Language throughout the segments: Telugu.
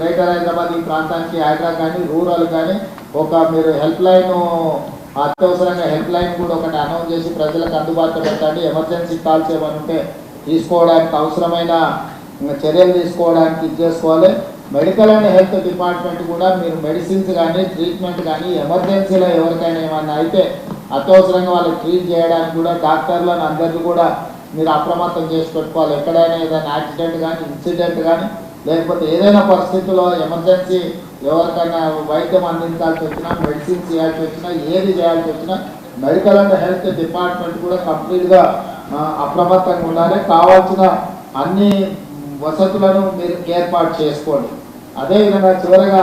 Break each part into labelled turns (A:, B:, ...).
A: గ్రేటర్ హైదరాబాద్ ఈ ప్రాంతానికి హైడ్రా కానీ రూరల్ కానీ ఒక మీరు హెల్ప్ లైన్ అత్యవసరంగా హెల్ప్ లైన్ కూడా ఒకటి అనౌన్స్ చేసి ప్రజలకు అందుబాటులో పెట్టండి. ఎమర్జెన్సీ కాల్స్ ఏమైనా ఉంటే తీసుకోవడానికి అవసరమైన చర్యలు తీసుకోవడానికి ఇది చేసుకోవాలి. మెడికల్ అండ్ హెల్త్ డిపార్ట్మెంట్ కూడా మీరు మెడిసిన్స్ కానీ ట్రీట్మెంట్ కానీ ఎమర్జెన్సీలో ఎవరికైనా ఏమైనా అయితే అత్యవసరంగా వాళ్ళకి ట్రీట్ చేయడానికి కూడా డాక్టర్లను అందరినీ కూడా మీరు అప్రమత్తం చేసి పెట్టుకోవాలి. ఎక్కడైనా ఏదైనా యాక్సిడెంట్ కానీ ఇన్సిడెంట్ కానీ లేకపోతే ఏదైనా పరిస్థితుల్లో ఎమర్జెన్సీ ఎవరికైనా వైద్యం అందించాల్సి వచ్చినా మెడిసిన్ చేయాల్సి వచ్చినా ఏది చేయాల్సి వచ్చినా మెడికల్ అండ్ హెల్త్ డిపార్ట్మెంట్ కూడా కంప్లీట్గా అప్రమత్తంగా ఉండాలి. కావాల్సిన అన్ని వసతులను మీరు ఏర్పాటు చేసుకోండి. అదేవిధంగా చివరగా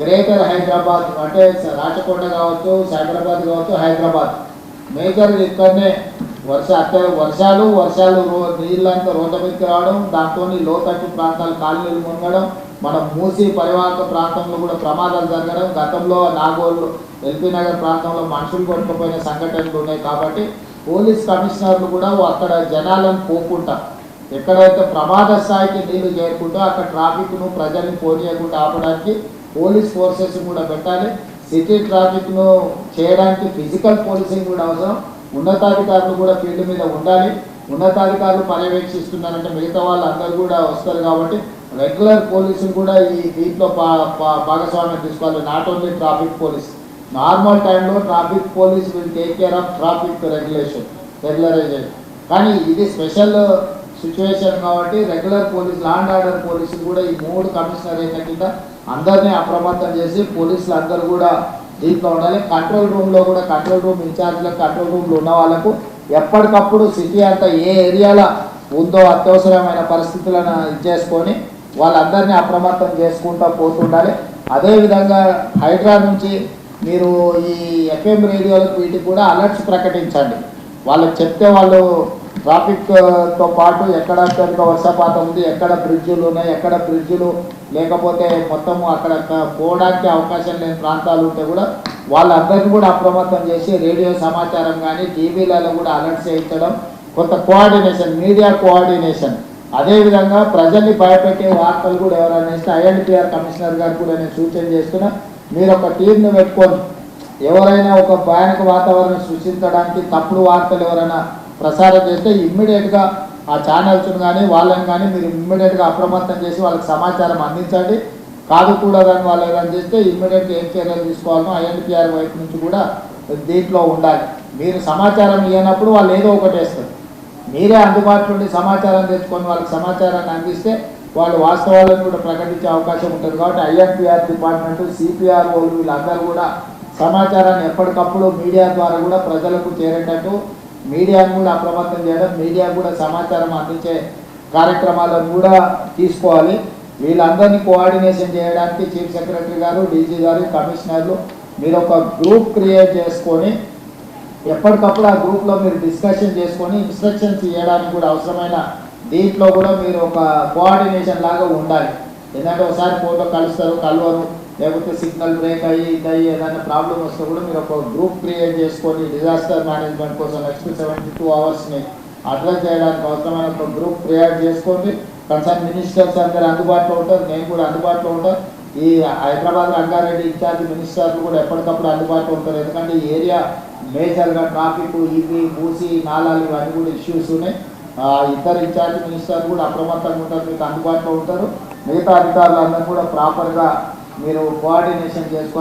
A: గ్రేటర్ హైదరాబాద్ అంటే రాచకొండ కావచ్చు సైబరాబాద్ కావచ్చు హైదరాబాద్. మేజర్ ఇక్కడనే వర్ష అక్కడ వర్షాలు వర్షాలు రో నీళ్ళంతా రోడ్ల మీదకి రావడం దాంతో లోతట్టు ప్రాంతాలు కాలనీలు మునగడం మన మూసి పరివాహక ప్రాంతంలో కూడా ప్రమాదాలు జరగడం గతంలో నాగోలు ఎల్పీ నగర్ ప్రాంతంలో మనుషులు కొట్టుకుపోయిన సంఘటనలు ఉన్నాయి కాబట్టి పోలీస్ కమిషనర్లు కూడా అక్కడ జనాలను పోకుండా ఎక్కడైతే ప్రమాద స్థాయికి నీళ్ళు చేరుకుంటూ అక్కడ ట్రాఫిక్ను ప్రజల్ని పోనీయకుండా ఆపడానికి పోలీస్ ఫోర్సెస్ కూడా పెట్టాలి. సిటీ ట్రాఫిక్ను చేయడానికి ఫిజికల్ పోలీసింగ్ కూడా అవసరం. ఉన్నతాధికారులు కూడా ఫీల్డ్ మీద ఉండాలి. ఉన్నతాధికారులు పర్యవేక్షిస్తున్నారంటే మిగతా వాళ్ళందరూ కూడా వస్తారు కాబట్టి రెగ్యులర్ పోలీసులు కూడా ఈ దీంట్లో పా పా- భాగస్వామ్యం తీసుకోవాలి. Not only traffic police normal టైంలో traffic police will take care of traffic regulation regularisation కానీ ఇది స్పెషల్ సిచ్యువేషన్ కాబట్టి regular police law and order పోలీసులు కూడా ఈ మూడు కమిషనరేట్ల కింద అందరినీ అప్రమత్తం చేసి పోలీసులు అందరూ కూడా దీంట్లో ఉండాలి. కంట్రోల్ రూమ్లో కూడా కంట్రోల్ రూమ్ ఇన్ఛార్జ్లకు కంట్రోల్ రూమ్లో ఉన్న వాళ్ళకు ఎప్పటికప్పుడు సిటీ అంతా ఏ ఏరియాలో ఉందో అత్యవసరమైన పరిస్థితులను ఇది చేసుకొని వాళ్ళందరినీ అప్రమత్తం చేసుకుంటూ పోతుండాలి. అదేవిధంగా హైడ్రా నుంచి మీరు ఈ ఎఫ్ఎం రేడియోలకు వీటికి కూడా అలర్ట్స్ ప్రకటించండి. వాళ్ళకి చెప్తే వాళ్ళు ట్రాఫిక్తో పాటు ఎక్కడ కనుక వర్షపాతం ఉంది ఎక్కడ బ్రిడ్జులు ఉన్నాయి ఎక్కడ బ్రిడ్జులు లేకపోతే మొత్తం అక్కడ పోవడానికి అవకాశం లేని ప్రాంతాలు ఉంటే కూడా వాళ్ళందరికీ కూడా అప్రమత్తం చేసి రేడియో సమాచారం కానీ టీవీలలో కూడా అలర్ట్ చేయించడం కొంత కోఆర్డినేషన్ మీడియా కోఆర్డినేషన్. అదేవిధంగా ప్రజల్ని భయపెట్టే వార్తలు కూడా ఎవరైనా ఇస్తే ఐఎన్టీఆర్ కమిషనర్ గారు కూడా నేను సూచన చేస్తున్నా మీరు ఒక టీంను పెట్టుకొని ఎవరైనా ఒక భయానక వాతావరణం సృష్టించడానికి తప్పుడు వార్తలు ఎవరైనా ప్రసారం చేస్తే ఇమ్మీడియట్గా ఆ ఛానల్స్ని కానీ వాళ్ళని కానీ మీరు ఇమ్మీడియట్గా అప్రమత్తం చేసి వాళ్ళకి సమాచారం అందించండి. కాదు కూడదని వాళ్ళు ఏదైనా చేస్తే ఇమ్మీడియట్గా ఏం చర్యలు తీసుకోవాలనో ఐఎన్పిఆర్ వైపు నుంచి కూడా దీంట్లో ఉండాలి. మీరు సమాచారం ఇవ్వనప్పుడు వాళ్ళు ఏదో ఒకటి వేస్తారు మీరే అందుబాటులో ఉండి సమాచారం తెచ్చుకొని వాళ్ళకి సమాచారాన్ని అందిస్తే వాళ్ళు వాస్తవాలను కూడా ప్రకటించే అవకాశం ఉంటుంది కాబట్టి ఐఎన్పిఆర్ డిపార్ట్మెంట్ సిపిఆర్ వాళ్ళు వీళ్ళందరూ కూడా సమాచారాన్ని ఎప్పటికప్పుడు మీడియా ద్వారా కూడా ప్రజలకు చేరేటట్టు మీడియాను కూడా అప్రమత్తం చేయడం మీడియా కూడా సమాచారం అందించే కార్యక్రమాలను కూడా తీసుకోవాలి. వీళ్ళందరినీ కోఆర్డినేషన్ చేయడానికి చీఫ్ సెక్రటరీ గారు డీజీ గారు కమిషనర్లు మీరు ఒక గ్రూప్ క్రియేట్ చేసుకొని ఎప్పటికప్పుడు ఆ గ్రూప్లో మీరు డిస్కషన్ చేసుకొని ఇన్స్ట్రక్షన్స్ ఇవ్వడానికి కూడా అవసరమైన దీంట్లో కూడా మీరు ఒక కోఆర్డినేషన్ లాగా ఉండాలి. ఎందుకంటే ఒకసారి ఫోన్లో కలుస్తారు కలవరు. లేకపోతే సిగ్నల్ బ్రేక్ అయ్యి ఇదయ్యి అయ్యి ఏదైనా ప్రాబ్లం వస్తే కూడా మీరు ఒక గ్రూప్ క్రియేట్ చేసుకొని డిజాస్టర్ మేనేజ్మెంట్ కోసం నెక్స్ట్ సెవెంటీ టూ అవర్స్ని అడ్రస్ చేయడానికి అవసరమైన ఒక గ్రూప్ క్రియేట్ చేసుకోండి కన్సర్న్ మినిస్టర్స్ అందరు అందుబాటులో ఉంటారు. నేను కూడా అందుబాటులో ఉంటాను. ఈ హైదరాబాద్ రంగారెడ్డి ఇన్ఛార్జ్ మినిస్టర్లు కూడా ఎప్పటికప్పుడు అందుబాటులో ఉంటారు. ఎందుకంటే ఈ ఏరియా మేజర్గా ట్రాఫిక్ ఇవి మూసి నాలాలు ఇవన్నీ కూడా ఇష్యూస్ ఉన్నాయి. ఇద్దరు ఇన్ఛార్జ్ మినిస్టర్లు కూడా అప్రమత్తంగా ఉంటారు. మీకు అందుబాటులో ఉంటారు. మిగతా అధికారులు అందరూ కూడా ప్రాపర్గా మీరు కోఆర్డినేషన్ చేసుకోవాలి.